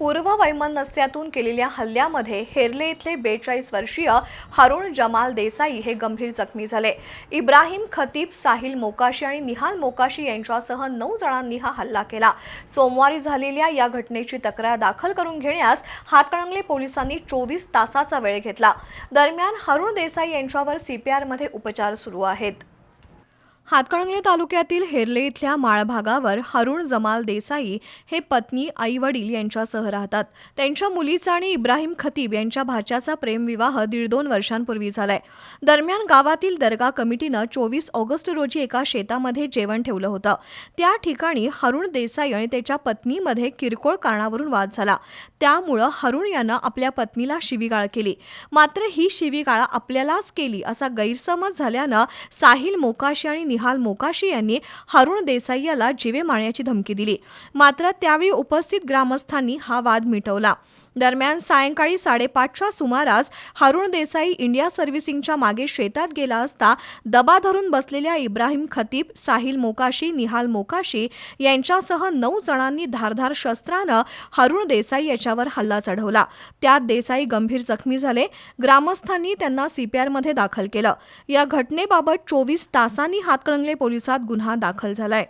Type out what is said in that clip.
पूर्व वैमनस्यातून केलेल्या हल्ल्यामध्ये हेरले इथले बेचाळीस वर्षीय हरुण जमाल देसाई हे गंभीर जखमी झाले. इब्राहिम खतीब साहिल मोकाशी आणि निहाल मोकाशी यांच्यासह नऊ जणांनी हा हल्ला केला. सोमवारी झालेल्या या घटनेची तक्रार दाखल करून घेण्यास हातकणंगले पोलिसांनी चोवीस तासाचा वेळ घेतला. दरम्यान हरुण देसाई यांच्यावर सीपीआरमध्ये उपचार सुरू आहेत. हातकणंगले तालुक्यातील हेरले इथल्या माळभागावर हरुण जमाल देसाई हे पत्नी आई वडील यांच्यासह राहतात. त्यांच्या मुलीचा आणि इब्राहिम खतीब यांच्या भाच्याचा प्रेमविवाह दीड दोन वर्षांपूर्वी झालाय. दरम्यान गावातील दर्गा कमिटीनं चोवीस ऑगस्ट रोजी एका शेतामध्ये जेवण ठेवलं होतं. त्या ठिकाणी हरुण देसाई आणि त्याच्या पत्नीमध्ये किरकोळ कारणावरून वाद झाला. त्यामुळं हरुण यानं आपल्या पत्नीला शिवीगाळ केली. मात्र ही शिवीगाळ आपल्यालाच केली असा गैरसमज झाल्यानं साहिल मोकाशी आणि निहाल मोकाशी यांनी हरुण देसाई याला जीवे मारण्याची धमकी दिली. मात्र त्यावेळी उपस्थित ग्रामस्थांनी हा वाद मिटवला. दरम्यान सायंकाळी साडेपाचच्या सुमारास हरुण देसाई इंडिया सर्व्हिसिंगच्या मागे शेतात गेला असता दबा धरून बसलेल्या इब्राहिम खतीब साहिल मोकाशी निहाल मोकाशी यांच्यासह नऊ जणांनी धारधार शस्त्रानं हरुण देसाई याच्यावर हल्ला चढवला. त्यात देसाई गंभीर जखमी झाले. ग्रामस्थांनी त्यांना सीपीआरमध्ये दाखल केलं. या घटनेबाबत चोवीस तासांनी हातकणंगले पोलिसात गुन्हा दाखल झालाय.